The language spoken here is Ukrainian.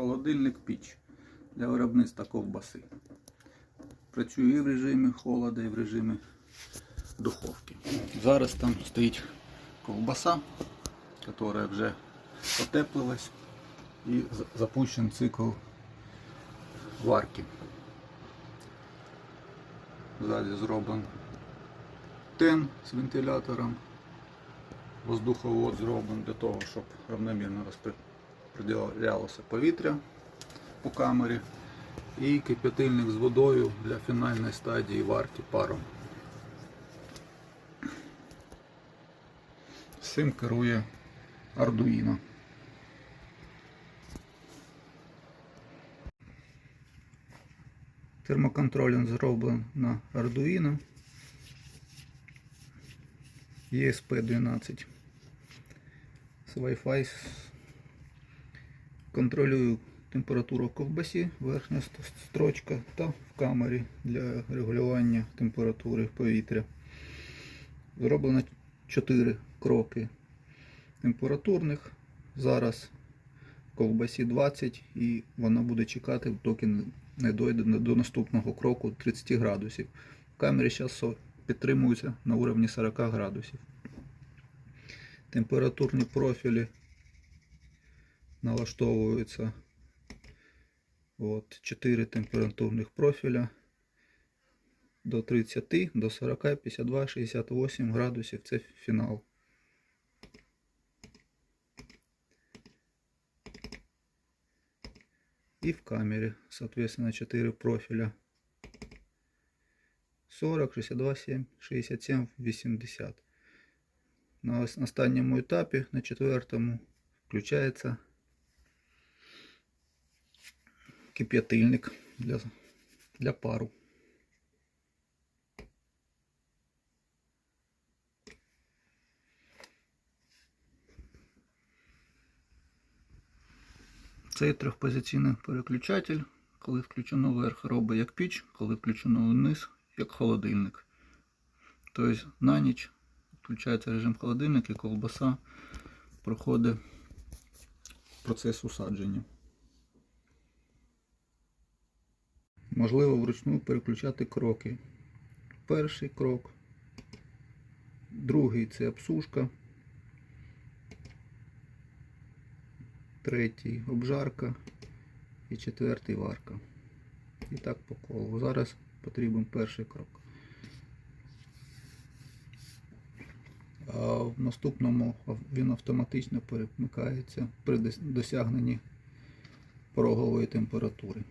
холодильник піч для виробництва ковбаси. Працюю і в режимі холода, і в режимі духовки. Зараз там стоїть ковбаса, яка вже потеплилась і запущен цикл варки. Ззаді зроблений тен з вентилятором. Воздуховод зроблений для того, щоб равномірно розподілялося повітря по камері. І кип'ятильник з водою для фінальної стадії варки паром. Цим керує Arduino. Термоконтролінг зроблений на Arduino. ESP12 з Wi-Fi. Контролюю температуру в ковбасі, верхня строчка та в камері для регулювання температури повітря. Зроблено 4 кроки температурних. Зараз в ковбасі 20 і вона буде чекати, доки не дойде до наступного кроку 30 градусів. В камері зараз підтримується на уровні 40 градусів. Температурні профілі налаштовуються. От, 4 температурних профіля до 30, до 40, 52, 68 градусів. Це фінал. И в камере, соответственно, 4 профиля. 40, 62, 7, 67, 80. На ос- останньому етапі, на четвертому, включається кип'ятильник для, для пару. Цей трьохпозиційний переключатель, коли включено вверх, робить як піч, коли включено вниз, як холодильник. Тобто на ніч включається режим холодильник і ковбаса проходить процес усадження. Можливо вручну переключати кроки. Перший крок, другий це обсушка. третій обжарка і четвертий варка. І так по колу. Зараз потрібен перший крок. А в наступному він автоматично перемикається при досягненні порогової температури.